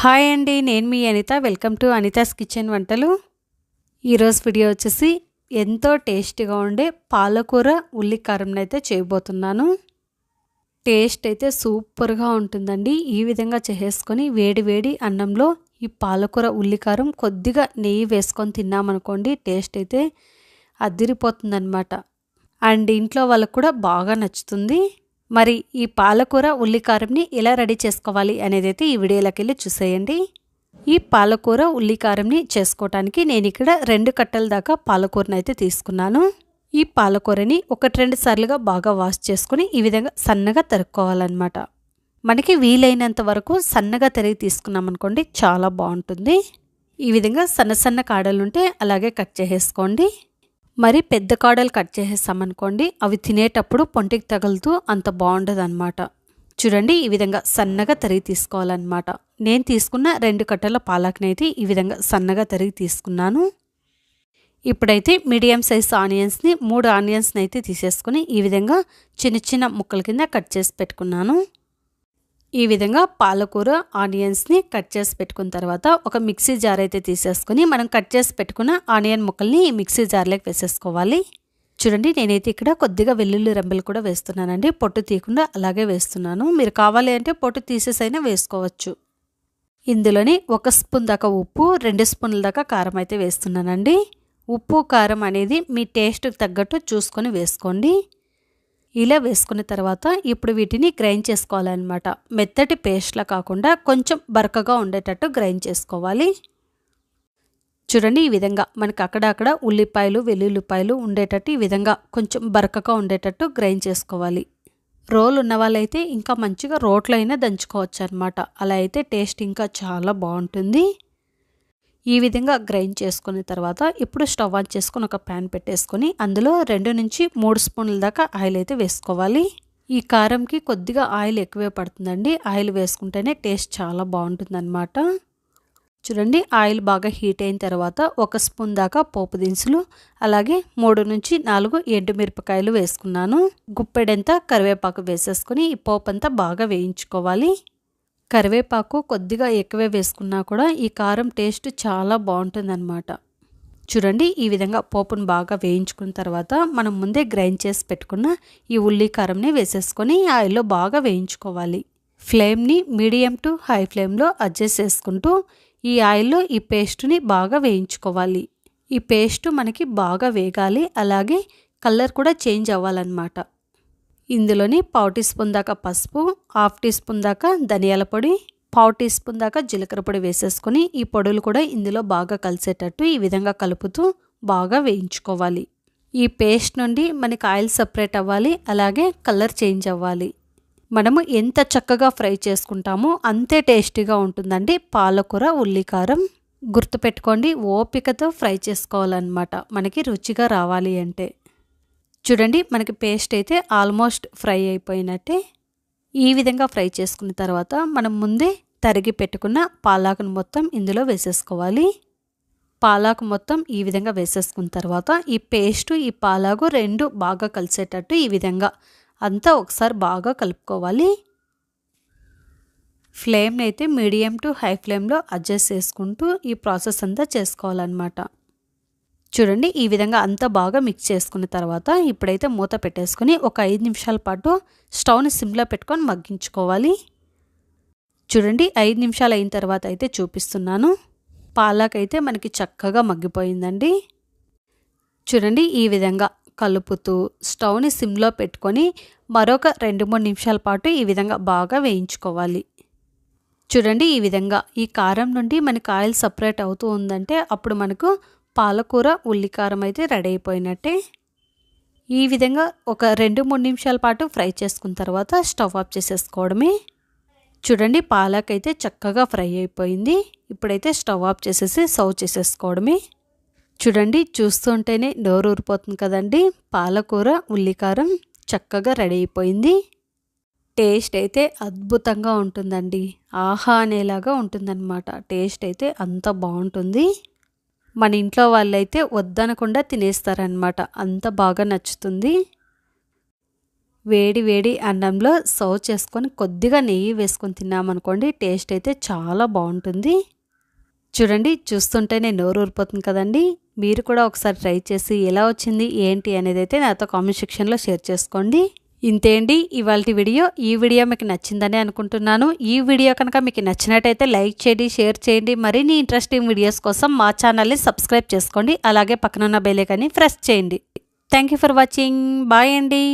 Hi అండి నేను మీ Anitha. Welcome to Anitha's kitchen వంటలు. ఈరోజు వీడియో వచ్చేసి ఎంతో టేస్టీగా ఉండే పాలకూర ఉల్లికారం అయితే చేయబోతున్నాను. టేస్ట్ అయితే సూపర్గా ఉంటుందండి. ఈ విధంగా చేసేసుకొని వేడి వేడి అన్నంలో ఈ పాలకూర ఉల్లికారం కొద్దిగా నెయ్యి వేసుకొని తిన్నామనుకోండి టేస్ట్ అయితే అదిరిపోతుందనమాట అండ్ ఇంట్లో వాళ్ళకు కూడా బాగా నచ్చుతుంది. మరి ఈ పాలకూర ఉల్లికారంని ఎలా రెడీ చేసుకోవాలి అనేది అయితే ఈ వీడియోలోకి వెళ్ళి చూసేయండి. ఈ పాలకూర ఉల్లికారంని చేసుకోవటానికి నేను ఇక్కడ రెండు కట్టల దాకా పాలకూరని అయితే తీసుకున్నాను. ఈ పాలకూరని ఒకటి రెండు సార్లుగా బాగా వాష్ చేసుకుని ఈ విధంగా సన్నగా తరుక్కోవాలన్నమాట. మనకి వీలైనంత వరకు సన్నగా తరిగి తీసుకున్నాం అనుకోండి చాలా బాగుంటుంది. ఈ విధంగా సన్న సన్న కాడలుంటే అలాగే కట్ చేసేసుకోండి. మరి పెద్ద కాడలు కట్ చేసేసామనుకోండి అవి తినేటప్పుడు పొంటికి తగులుతూ అంత బాగుండదు అనమాట చూడండి ఈ విధంగా సన్నగా తరిగి తీసుకోవాలన్నమాట. నేను తీసుకున్న రెండు కట్టల అయితే ఈ విధంగా సన్నగా తరిగి తీసుకున్నాను. ఇప్పుడైతే మీడియం సైజ్ ఆనియన్స్ని మూడు ఆనియన్స్ని అయితే తీసేసుకొని ఈ విధంగా చిన్న చిన్న ముక్కల కింద కట్ చేసి పెట్టుకున్నాను. ఈ విధంగా పాలకూర ఆనియన్స్ని కట్ చేసి పెట్టుకున్న తర్వాత ఒక మిక్సీ జార్ అయితే తీసేసుకొని మనం కట్ చేసి పెట్టుకున్న ఆనియన్ ముక్కల్ని ఈ మిక్సీ జార్లోకి వేసేసుకోవాలి. చూడండి నేనైతే ఇక్కడ కొద్దిగా వెల్లుల్లి రెంబలు కూడా వేస్తున్నానండి. పొట్టు తీయకుండా అలాగే వేస్తున్నాను. మీరు కావాలి అంటే పొట్టు తీసేసైనా వేసుకోవచ్చు. ఇందులోని ఒక స్పూన్ దాకా ఉప్పు రెండు స్పూన్ల దాకా కారం అయితే వేస్తున్నానండి. ఉప్పు కారం అనేది మీ టేస్ట్కి తగ్గట్టు చూసుకొని వేసుకోండి. ఇలా వేసుకున్న తర్వాత ఇప్పుడు వీటిని గ్రైండ్ చేసుకోవాలన్నమాట. మెత్తటి పేస్ట్లా కాకుండా కొంచెం బరకగా ఉండేటట్టు గ్రైండ్ చేసుకోవాలి. చూడండి ఈ విధంగా మనకి అక్కడక్కడ ఉల్లిపాయలు వెల్లుల్లిపాయలు ఉండేటట్టు ఈ విధంగా కొంచెం బరకగా ఉండేటట్టు గ్రైండ్ చేసుకోవాలి. రోల్ ఉన్న వాళ్ళైతే ఇంకా మంచిగా రోట్లో అయినా దంచుకోవచ్చు అనమాట అలా అయితే టేస్ట్ ఇంకా చాలా బాగుంటుంది. ఈ విధంగా గ్రైండ్ చేసుకున్న తర్వాత ఇప్పుడు స్టవ్ ఆన్ చేసుకొని ఒక ప్యాన్ పెట్టేసుకొని అందులో రెండు నుంచి మూడు స్పూన్ల దాకా ఆయిల్ అయితే వేసుకోవాలి. ఈ కారంకి కొద్దిగా ఆయిల్ ఎక్కువే పడుతుందండి. ఆయిల్ వేసుకుంటేనే టేస్ట్ చాలా బాగుంటుందన్నమాట. చూడండి ఆయిల్ బాగా హీట్ అయిన తర్వాత ఒక స్పూన్ దాకా పోపు దినుసులు అలాగే మూడు నుంచి నాలుగు ఎండుమిరపకాయలు వేసుకున్నాను. గుప్పెడంతా కరివేపాకు వేసేసుకుని ఈ పోపు అంతా బాగా వేయించుకోవాలి. కరివేపాకు కొద్దిగా ఎక్కువే వేసుకున్నా కూడా ఈ కారం టేస్ట్ చాలా బాగుంటుందన్నమాట. చూడండి ఈ విధంగా పోపును బాగా వేయించుకున్న తర్వాత మనం ముందే గ్రైండ్ చేసి పెట్టుకున్న ఈ ఉల్లి కారంని వేసేసుకొని ఆయిల్లో బాగా వేయించుకోవాలి. ఫ్లేమ్ని మీడియం టు హై ఫ్లేమ్లో అడ్జస్ట్ చేసుకుంటూ ఈ ఆయిల్లో ఈ పేస్ట్ని బాగా వేయించుకోవాలి. ఈ పేస్ట్ మనకి బాగా వేగాలి అలాగే కలర్ కూడా చేంజ్ అవ్వాలన్నమాట. ఇందులోని పావు టీ స్పూన్ దాకా పసుపు హాఫ్ టీ స్పూన్ దాకా ధనియాల పొడి పావు టీ స్పూన్ దాకా జీలకర్ర పొడి వేసేసుకొని ఈ పొడులు కూడా ఇందులో బాగా కలిసేటట్టు ఈ విధంగా కలుపుతూ బాగా వేయించుకోవాలి. ఈ పేస్ట్ నుండి మనకి ఆయిల్ సపరేట్ అవ్వాలి అలాగే కలర్ చేంజ్ అవ్వాలి. మనము ఎంత చక్కగా ఫ్రై చేసుకుంటామో అంతే టేస్టీగా ఉంటుందండి. పాలకూర ఉల్లికారం గుర్తుపెట్టుకోండి ఓపికతో ఫ్రై చేసుకోవాలన్నమాట. మనకి రుచిగా రావాలి అంటే. చూడండి మనకి పేస్ట్ అయితే ఆల్మోస్ట్ ఫ్రై అయిపోయినట్టే. ఈ విధంగా ఫ్రై చేసుకున్న తర్వాత మనం ముందే తరిగి పెట్టుకున్న పాలాకును మొత్తం ఇందులో వేసేసుకోవాలి. పాలాకు మొత్తం ఈ విధంగా వేసేసుకున్న తర్వాత ఈ పేస్టు ఈ పాలాకు రెండు బాగా కలిసేటట్టు ఈ విధంగా అంతా ఒకసారి బాగా కలుపుకోవాలి. ఫ్లేమ్ని అయితే మీడియం టు హై ఫ్లేమ్లో అడ్జస్ట్ చేసుకుంటూ ఈ ప్రాసెస్ అంతా చేసుకోవాలన్నమాట. చూడండి ఈ విధంగా అంతా బాగా మిక్స్ చేసుకున్న తర్వాత ఇప్పుడైతే మూత పెట్టేసుకుని ఒక ఐదు నిమిషాల పాటు స్టవ్ని సిమ్లో పెట్టుకొని మగ్గించుకోవాలి. చూడండి ఐదు నిమిషాలు అయిన తర్వాత అయితే చూపిస్తున్నాను. పాలాకైతే మనకి చక్కగా మగ్గిపోయిందండి. చూడండి ఈ విధంగా కలుపుతూ స్టవ్ని సిమ్లో పెట్టుకొని మరొక రెండు మూడు నిమిషాల పాటు ఈ విధంగా బాగా వేయించుకోవాలి. చూడండి ఈ విధంగా ఈ కారం నుండి మనకి ఆయిల్ సపరేట్ అవుతూ ఉందంటే అప్పుడు మనకు పాలకూర ఉల్లికారం అయితే రెడీ అయిపోయినట్టే. ఈ విధంగా ఒక రెండు మూడు నిమిషాల పాటు ఫ్రై చేసుకున్న తర్వాత స్టవ్ ఆఫ్ చేసేసుకోవడమే. చూడండి పాలకైతే చక్కగా ఫ్రై అయిపోయింది. ఇప్పుడైతే స్టవ్ ఆఫ్ చేసేసి సర్వ్ చేసేసుకోవడమే. చూడండి చూస్తుంటేనే నోరు ఊరిపోతుంది కదండి. పాలకూర ఉల్లికారం చక్కగా రెడీ అయిపోయింది. టేస్ట్ అయితే అద్భుతంగా ఉంటుందండి. ఆహా అనేలాగా ఉంటుందన్నమాట. టేస్ట్ అయితే అంత బాగుంటుంది. మన ఇంట్లో వాళ్ళైతే వద్దనకుండా తినేస్తారనమాట అంత బాగా నచ్చుతుంది. వేడి వేడి అన్నంలో సర్వ్ చేసుకొని కొద్దిగా నెయ్యి వేసుకొని తిన్నామనుకోండి టేస్ట్ అయితే చాలా బాగుంటుంది. చూడండి చూస్తుంటేనే నోరు ఊరిపోతుంది కదండి. మీరు కూడా ఒకసారి ట్రై చేసి ఎలా వచ్చింది ఏంటి అనేది అయితే నాతో కామెంట్ సెక్షన్లో షేర్ చేసుకోండి. ఇంతే అండి. ఇవాళ వీడియో ఈ వీడియో మీకు నచ్చిందని అనుకుంటున్నాను. ఈ వీడియో కనుక మీకు నచ్చినట్టయితే లైక్ చేయండి షేర్ చేయండి. మరిన్ని ఇంట్రెస్టింగ్ వీడియోస్ కోసం మా ఛానల్ని సబ్స్క్రైబ్ చేసుకోండి. అలాగే పక్కనున్న బెలేకని ప్రెస్ చేయండి. Thank you for watching bye అండి.